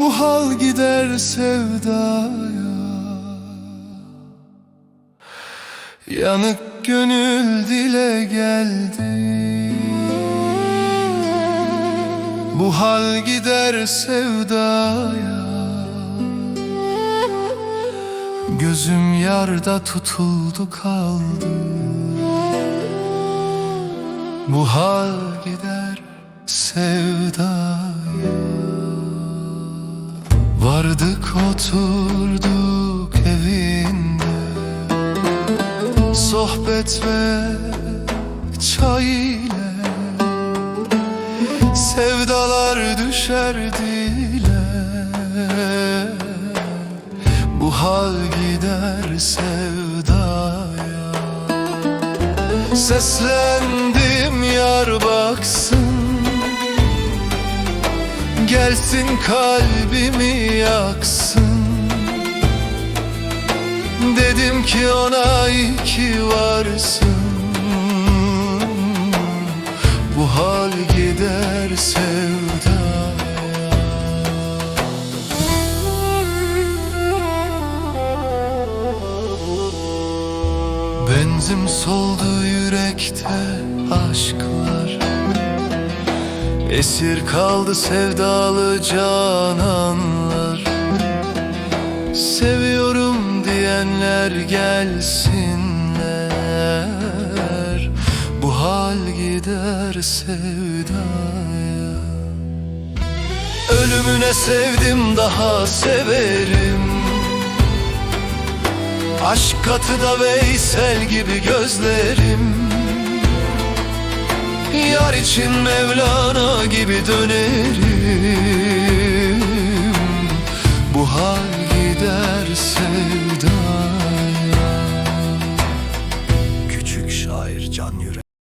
Bu hal gider sevdaya. Yanık gönül dile geldi. Bu hal gider sevdaya. Gözüm yarda tutuldu kaldı Bu hal gider sevdaya. Vardık oturduk evinde. Sohbet ve çay ile Sevdalar düşer dile. Bu hal gider sevdaya. Seslendim yar baksın. Gelsin kalbimi yaksın. Dedim ki ona iyi ki varsın. Bu hal gider sevdaya Benzim soldu yürekte aşklar. Esir kaldı sevdalı cananlar. Seviyorum diyenler gelsinler. Bu hal gider sevdaya. Ölümüne sevdim daha severim Aşk katıda Veysel gibi gözlerim. Yar için Mevlana gibi dönerim. Bu hal gider sevdaya